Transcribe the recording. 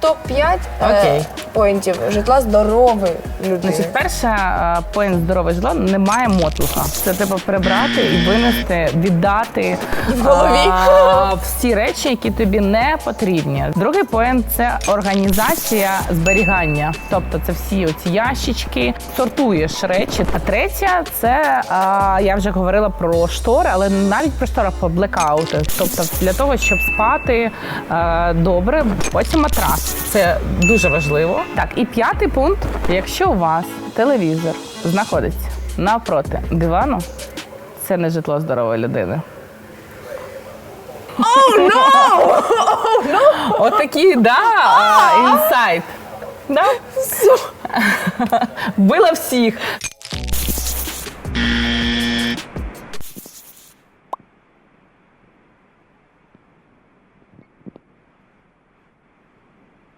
Топ-5 Окей. Поінтів житла здорової людини. Значить, перше, е, поінт здорове житло немає мотлуха. Це треба прибрати і винести, віддати В голові. а, всі речі, які тобі не потрібні. Другий поінт це організація зберігання. Тобто це всі оці ящички, сортуєш речі. А третє це а, я вже говорила про штори, але навіть про штори по блекаути. Тобто для того, щоб спати е, добре, потім матрас. Це дуже важливо. Так, і п'ятий пункт: якщо у вас телевізор знаходиться навпроти дивану, це не житло здорової людини. Oh, no! От такі, да, а, інсайт. Да? Вбила всіх.